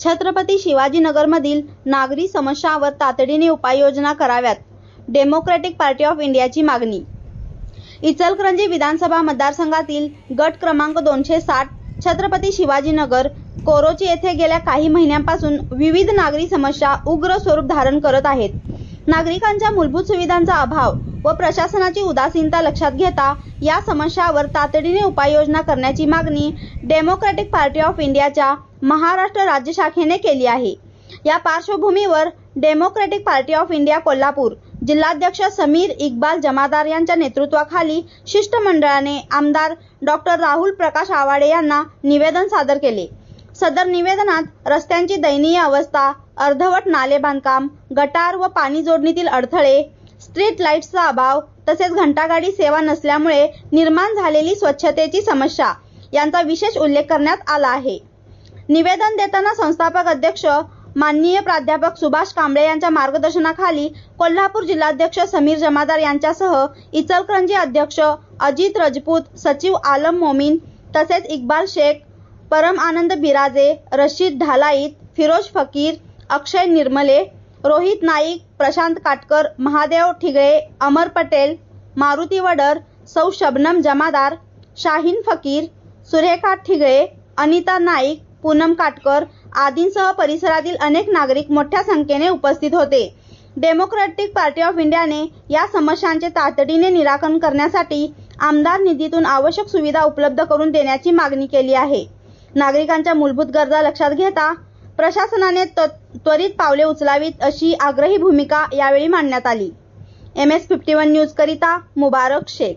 छत्रपती शिवाजीनगरमधील नागरी समस्यांवर तातडीने उपाययोजना कराव्यात. डेमोक्रॅटिक पार्टी ऑफ इंडियाची मागणी. इचलकरंजी विधानसभा मतदारसंघातील गट क्रमांक दोनशे साठ छत्रपती शिवाजीनगर कोरोची येथे गेल्या काही महिन्यांपासून विविध नागरी समस्या उग्र स्वरूप धारण करत आहेत. नागरिकांच्या मूलभूत सुविधांचा अभाव व प्रशासनाची उदासीनता लक्षात घेता या समस्यावर तातडीने उपाययोजना करण्याची मागणी डेमोक्रॅटिक पार्टी ऑफ इंडियाच्या महाराष्ट्र राज्य शाखेने केली आहे. या पार्श्वभूमीवर Democratic Party of India Kolhapur जिल्हाध्यक्ष समीर इक्बाल जमादार यांच्या नेतृत्वाखाली शिष्टमंडळाने आमदार डॉक्टर राहुल प्रकाश आवाडे यांना निवेदन सादर केले. सदर निवेदनात रस्त्यांची दयनीय अवस्था अर्धवट नाले बांधकाम गटार व पाणी जोडणीतील अडथळे स्ट्रीट लाईट्सचा अभाव तसेच घंटागाडी सेवा नसल्यामुळे निर्माण झालेली स्वच्छतेची समस्या यांचा विशेष उल्लेख करण्यात आला आहे. निवेदन देताना संस्थापक अध्यक्ष माननीय प्राध्यापक सुभाष कांबळे यांच्या मार्गदर्शनाखाली कोल्हापूर जिल्हाध्यक्ष समीर जमादार यांच्यासह इचलकरंजी अध्यक्ष अजित रजपूत सचिव आलम मोमीन तसेच इक्बाल शेख परम आनंद बिराजे रशीद ढालाईत फिरोज फकीर अक्षय निर्मले रोहित नाईक प्रशांत काटकर महादेव ठिगळे अमर पटेल मारुती वडर सौ शबनम जमादार शाहीन फकीर सुरेखा ठिगळे अनिता नाईक पूनम काटकर आदींसह परिसरातील अनेक नागरिक मोठ्या संख्येने उपस्थित होते. डेमोक्रॅटिक पार्टी ऑफ इंडियाने या समस्यांचे तातडीने निराकरण करण्यासाठी आमदार निधीतून आवश्यक सुविधा उपलब्ध करून देण्याची मागणी केली आहे. नागरिकांच्या मूलभूत गरजा लक्षात घेता प्रशासनाने त्वरित पावले उचलावीत अशी आग्रही भूमिका यावेळी मांडण्यात आली. M S fifty one news करिता मुबारक शेख.